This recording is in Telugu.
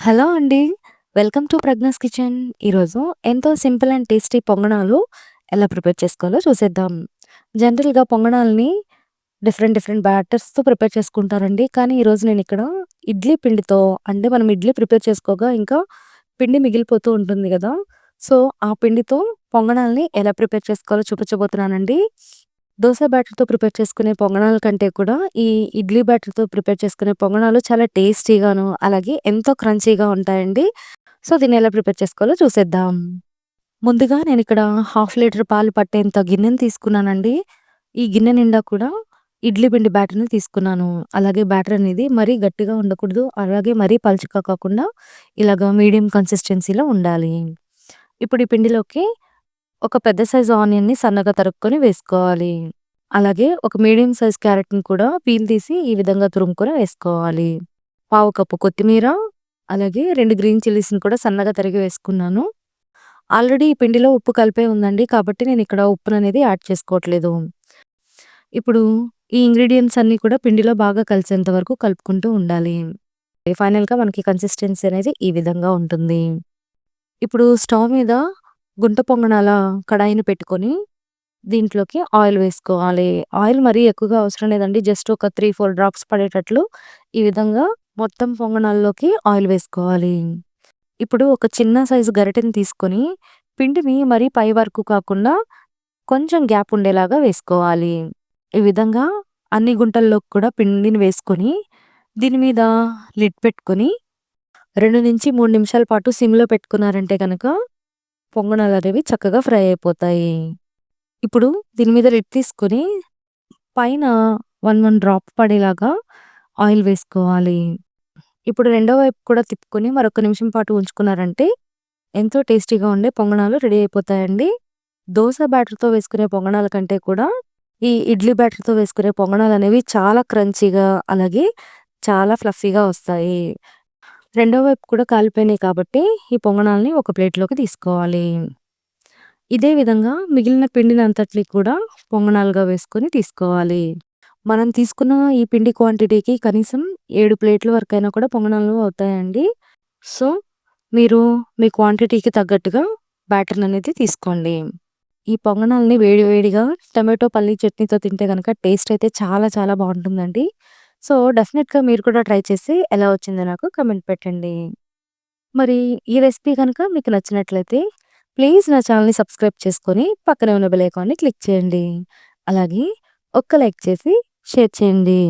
హలో అండి. Welcome to Pragna's kitchen. ఈరోజు ఎంతో సింపుల్ అండ్ టేస్టీ పొంగణాలు ఎలా ప్రిపేర్ చేసుకోవాలో చూసేద్దాం. జనరల్‌గా పొంగణాలని డిఫరెంట్ డిఫరెంట్ బ్యాటర్స్‌తో ప్రిపేర్ చేసుకుంటారండి. కానీ ఈరోజు నేను ఇక్కడ ఇడ్లీ పిండితో అంటే మనం ఇడ్లీ ప్రిపేర్ చేసుకోగా ఇంకా పిండి మిగిలిపోతూ ఉంటుంది కదా సో, ఆ పిండితో పొంగణాలని ఎలా ప్రిపేర్ చేసుకోవాలో చూపించబోతున్నానండి. దోశ బ్యాటర్‌తో ప్రిపేర్ చేసుకునే పొంగనాల కంటే కూడా ఈ ఇడ్లీ బ్యాటర్‌తో ప్రిపేర్ చేసుకునే పొంగనాలు చాలా టేస్టీగాను, అలాగే ఎంతో క్రంచీగా ఉంటాయండి. సో, దీన్ని ఎలా ప్రిపేర్ చేసుకోవాలో చూసేద్దాం. ముందుగా నేను ఇక్కడ హాఫ్ లీటర్ పాలు పట్టేంత గిన్నెని తీసుకున్నానండి. ఈ గిన్నె నిండా కూడా ఇడ్లీ పిండి బ్యాటర్‌ని తీసుకున్నాను. అలాగే బ్యాటర్ అనేది మరీ గట్టిగా ఉండకూడదు. అలాగే మరీ పలుచగా కాకుండా ఇలాగ మీడియం కన్సిస్టెన్సీలో ఉండాలి. ఇప్పుడు ఈ పిండిలోకి ఒక పెద్ద సైజు ఆనియన్‌ని సన్నగా తరుక్కొని వేసుకోవాలి. అలాగే ఒక మీడియం సైజ్ క్యారెట్‌ని కూడా పీల్ తీసి ఈ విధంగా తురుముకొని వేసుకోవాలి. పావు కప్పు కొత్తిమీర, అలాగే రెండు గ్రీన్ చిల్లీస్‌ని కూడా సన్నగా తరిగి వేసుకున్నాను. ఆల్రెడీ ఈ పిండిలో ఉప్పు కలిపే ఉందండి. కాబట్టి నేను ఇక్కడ ఉప్పుననేది యాడ్ చేసుకోవట్లేదు. ఇప్పుడు ఈ ఇంగ్రీడియంట్స్ అన్నీ కూడా పిండిలో బాగా కలిసేంత వరకు కలుపుకుంటూ ఉండాలి. ఫైనల్‌గా మనకి కన్సిస్టెన్సీ అనేది ఈ విధంగా ఉంటుంది. ఇప్పుడు స్టవ్ మీద గుంట పొంగనాల కడాయిని పెట్టుకొని దీంట్లోకి ఆయిల్ వేసుకోవాలి. ఆయిల్ మరీ ఎక్కువగా అవసరం లేదండి. జస్ట్ ఒక 3, 4 డ్రాప్స్ పడేటట్లు ఈ విధంగా మొత్తం పొంగనాల్లోకి ఆయిల్ వేసుకోవాలి. ఇప్పుడు ఒక చిన్న సైజు గరిటెని తీసుకొని పిండిని మరీ పై వరకు కాకుండా కొంచెం గ్యాప్ ఉండేలాగా వేసుకోవాలి. ఈ విధంగా అన్ని గుంటల్లోకి కూడా పిండిని వేసుకొని దీని మీద లిడ్ పెట్టుకొని 2-3 నిమిషాల పాటు సిమ్‌లో పెట్టుకున్నారంటే కనుక పొంగనాలు అనేవి చక్కగా ఫ్రై అయిపోతాయి. ఇప్పుడు దీని మీద రెడ్ తీసుకొని పైన 1, 1 డ్రాప్ పడేలాగా ఆయిల్ వేసుకోవాలి. ఇప్పుడు రెండో వైపు కూడా తిప్పుకొని మరొక నిమిషం పాటు ఉంచుకున్నారంటే ఎంతో టేస్టీగా ఉండే పొంగనాలు రెడీ అయిపోతాయండి. దోశ బ్యాటర్‌తో వేసుకునే పొంగనాల కంటే కూడా ఈ ఇడ్లీ బ్యాటర్‌తో వేసుకునే పొంగనాలనేవి చాలా క్రంచీగా అలాగే చాలా ఫ్లఫీగా వస్తాయి. రెండో వైపు కూడా కాలిపోయినాయి కాబట్టి ఈ పొంగనాల్ని ఒక ప్లేట్‌లోకి తీసుకోవాలి. ఇదే విధంగా మిగిలిన పిండినంతటిని కూడా పొంగనాలుగా వేసుకొని తీసుకోవాలి. మనం తీసుకున్న ఈ పిండి క్వాంటిటీకి కనీసం ఏడు ప్లేట్ల అయినా కూడా పొంగనాలు అవుతాయండి. సో, మీరు మీ క్వాంటిటీకి తగ్గట్టుగా బ్యాటర్‌ననేది తీసుకోండి. ఈ పొంగనాల్ని వేడి వేడిగా టమాటో పల్లీ చట్నీతో తింటే కనుక టేస్ట్ అయితే చాలా చాలా బాగుంటుందండి సో, డెఫినెట్గా మీరు కూడా ట్రై చేసి ఎలా వచ్చిందో నాకు కమెంట్ పెట్టండి. మరి ఈ రెసిపీ కనుక మీకు నచ్చినట్లయితే ప్లీజ్ నా ఛానెల్‌ని సబ్స్క్రైబ్ చేసుకొని పక్కనే ఉన్న బెల్ ఐకాన్‌ని క్లిక్ చేయండి. అలాగే ఒక్క లైక్ చేసి షేర్ చేయండి.